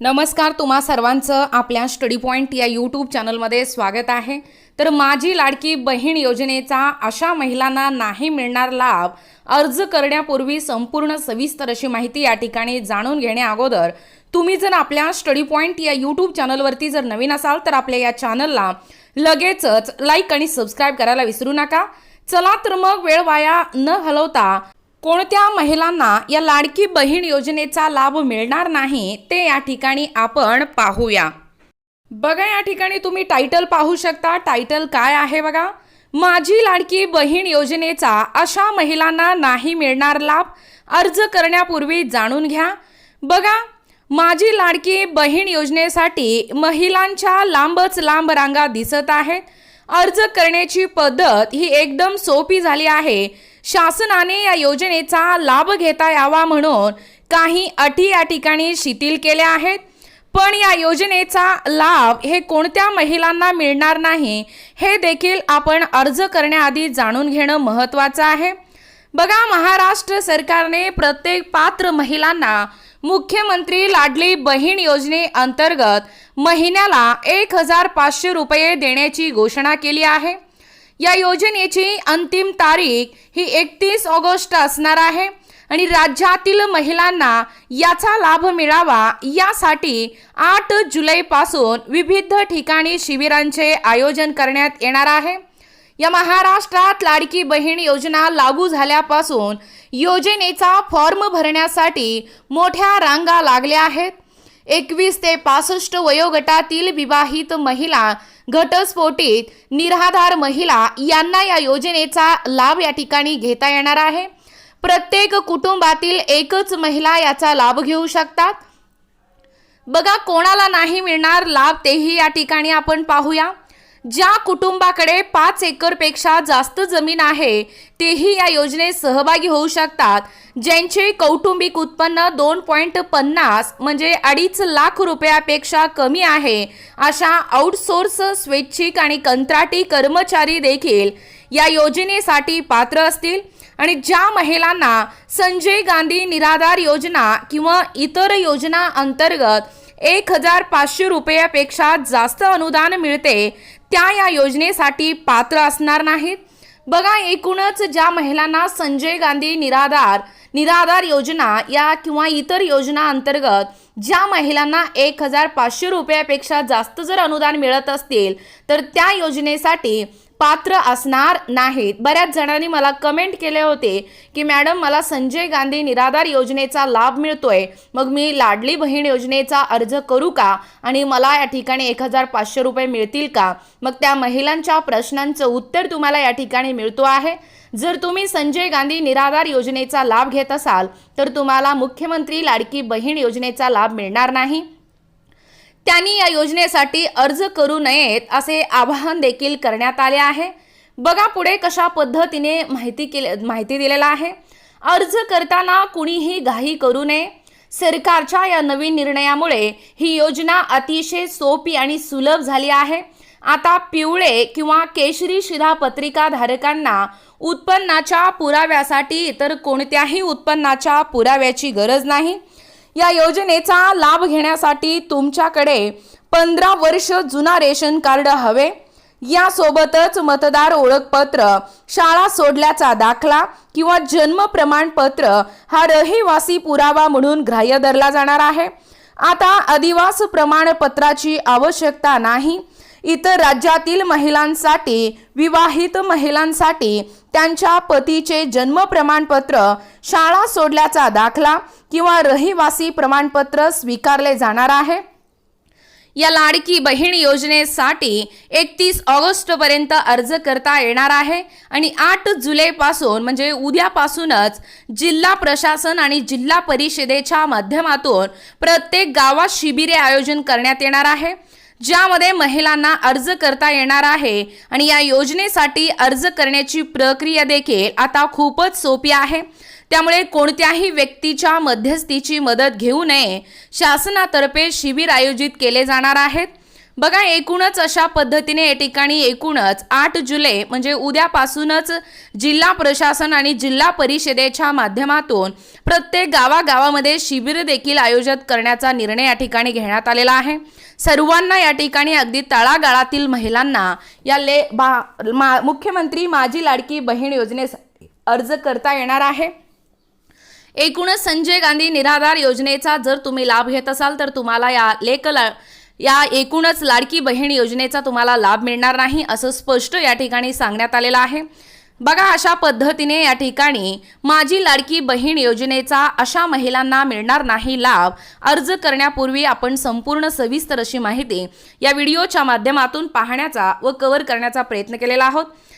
नमस्कार तुम्हा सर्वांचं आपल्या स्टडी पॉईंट या यूट्यूब चॅनलमध्ये स्वागत आहे. तर माझी लाडकी बहीण योजनेचा अशा महिलांना नाही मिळणार लाभ अर्ज करण्यापूर्वी संपूर्ण सविस्तर अशी माहिती या ठिकाणी जाणून घेणे अगोदर तुम्ही जर आपल्या स्टडी पॉईंट या यूट्यूब चॅनलवरती जर नवीन असाल तर आपल्या या चॅनलला लगेचच लाईक आणि सबस्क्राईब करायला विसरू नका. चला तर मग वेळ वाया न घालवता कोणत्या महिलांना या लाडकी बहीण योजनेचा लाभ मिळणार नाही ते या ठिकाणी आपण पाहूया. बघा या ठिकाणी तुम्ही टायटल पाहू शकता. टायटल काय आहे बघा? माझी लाडकी बहीण योजनेचा अशा महिलांना नाही मिळणार लाभ. अर्ज करण्यापूर्वी जाणून घ्या. बघा माझी लाडकी बहीण योजनेसाठी महिलांच्या लांबच लांब रांगा दिसत आहेत. अर्ज करण्याची पद्धत ही एकदम सोपी झाली आहे. शासनाने या योजनेचा लाभ घेता यावा म्हणून काही अटी या ठिकाणी शिथिल केल्या आहेत. पण या योजनेचा लाभ हे कोणत्या महिलांना मिळणार नाही हे देखील आपण अर्ज करण्याआधी जाणून घेणं महत्त्वाचं आहे. बघा महाराष्ट्र सरकारने प्रत्येक पात्र महिलांना मुख्यमंत्री लाडली बहीण योजनेअंतर्गत महिन्याला एक हजार पाचशे रुपये देण्याची घोषणा केली आहे. या योजनेची अंतिम तारीख ही एकतीस ऑगस्ट असणार आहे आणि राज्यातील महिलांना याचा लाभ मिळावा यासाठी आठ जुलैपासून विविध ठिकाणी शिबिरांचे आयोजन करण्यात येणार आहे. या महाराष्ट्रात लाडकी बहीण योजना लागू झाल्यापासून योजनेचा फॉर्म भरण्यासाठी मोठ्या रांगा लागल्या आहेत. एकवीस ते पासष्ट वयोगटातील विवाहित महिला घटस्फोटित निराधार महिला यांना या योजनेचा लाभ या ठिकाणी घेता येणार आहे. प्रत्येक कुटुंबातील एकच महिला याचा लाभ घेऊ शकतात. बघा कोणाला नाही मिळणार लाभ तेही या ठिकाणी आपण पाहूया. ज्या कुटुंबाकडे पाच एकरपेक्षा जास्त जमीन आहे तेही या योजनेत सहभागी होऊ शकतात. ज्यांचे कौटुंबिक उत्पन्न दोन पॉईंट पन्नास म्हणजे अडीच लाख रुपयापेक्षा कमी आहे अशा आउटसोर्स स्वैच्छिक आणि कंत्राटी कर्मचारी देखील या योजनेसाठी पात्र असतील. आणि ज्या महिलांना संजय गांधी निराधार योजना किंवा इतर योजना अंतर्गत एक हजार पाचशे रुपयापेक्षा जास्त अनुदान मिळते त्या या योजनेसाठी पात्र असणार नाहीत. बघा एकूणच ज्या महिलांना संजय गांधी निराधार निराधार योजना या किंवा इतर योजना अंतर्गत ज्या महिलांना एक हजार पाचशे रुपयापेक्षा जास्त जर अनुदान मिळत असतील तर त्या योजनेसाठी पात्र असणार नाहीत. बऱ्याच जणांनी मला कमेंट केले होते की मॅडम मला संजय गांधी निराधार योजनेचा लाभ मिळतोय. मग मी लाडली बहीण योजनेचा अर्ज करू का? आणि मला या ठिकाणी एक हजार पाचशे रुपये मिळतील का? मग त्या महिलांच्या प्रश्नांचं उत्तर तुम्हाला या ठिकाणी मिळतो आहे. जर तुम्ही संजय गांधी निराधार योजनेचा लाभ घेत असाल तर तुम्हाला मुख्यमंत्री लाडकी बहीण योजनेचा लाभ मिळणार नाही. त्यांनी या योजनेसाठी अर्ज करू नयेत असे आवाहन देखील करण्यात आले आहे. बघा पुढे कशा पद्धतीने माहिती केले माहिती दिलेला आहे. अर्ज करताना कुणीही घाई करू नये. सरकारच्या या नवीन निर्णयामुळे ही योजना अतिशय सोपी आणि सुलभ झाली आहे. आता पिवळे किंवा केशरी शिधापत्रिका धारकांना उत्पन्नाच्या पुराव्यासाठी इतर कोणत्याही उत्पन्नाच्या पुराव्याची गरज नाही. या योजनेचा लाभ घेण्यासाठी तुमच्याकडे पंधरा वर्ष जुना रेशन कार्ड हवे. यासोबतच मतदार ओळखपत्र शाळा सोडल्याचा दाखला किंवा जन्म प्रमाणपत्र हा रहिवासी पुरावा म्हणून ग्राह्य धरला जाणार आहे. आता अधिवास प्रमाणपत्राची आवश्यकता नाही. इतर राज्यातील महिलांसाठी विवाहित महिलांसाठी त्यांच्या पतीचे जन्म प्रमाणपत्र शाळा सोडल्याचा दाखला किंवा रहिवासी प्रमाणपत्र स्वीकारले जाणार आहे. या लाडकी बहीण योजनेसाठी एकतीस ऑगस्टपर्यंत अर्ज करता येणार आहे आणि आठ जुलैपासून म्हणजे उद्यापासूनच जिल्हा प्रशासन आणि जिल्हा परिषदेच्या माध्यमातून प्रत्येक गावात शिबिरे आयोजन करण्यात येणार आहे. ज्यामध्ये महिलांना अर्ज करता येणार आहे आणि या योजनेसाठी अर्ज करण्याची प्रक्रिया देखील आता खूपच सोपी आहे. त्यामुळे कोणत्याही व्यक्तीच्या मध्यस्थीची मदत घेऊ नये. शासनातर्फे शिबिर आयोजित केले जाणार आहेत. बघा एकूणच अशा पद्धतीने या ठिकाणी एकूणच आठ जुलै म्हणजे उद्यापासूनच जिल्हा प्रशासन आणि जिल्हा परिषदेच्या माध्यमातून प्रत्येक गावागावामध्ये शिबिर देखील आयोजित करण्याचा निर्णय या ठिकाणी घेण्यात आलेला आहे. सर्वांना या ठिकाणी अगदी तळागाळातील महिलांना या ले बा मा मुख्यमंत्री माझी लाडकी बहीण योजनेसाठी अर्ज करता येणार आहे. एकूणच संजय गांधी निराधार योजनेचा जर तुम्ही लाभ घेत असाल तर तुम्हाला या लेख या एकूणच लाडकी बहीण योजनेचा तुम्हाला लाभ मिळणार नाही असं स्पष्ट या ठिकाणी सांगण्यात आलेलं आहे. बघा अशा पद्धतीने या ठिकाणी माझी लाडकी बहीण योजनेचा अशा महिलांना मिळणार नाही लाभ अर्ज करण्यापूर्वी आपण संपूर्ण सविस्तर अशी माहिती या व्हिडिओच्या माध्यमातून पाहण्याचा व कव्हर करण्याचा प्रयत्न केलेला आहोत.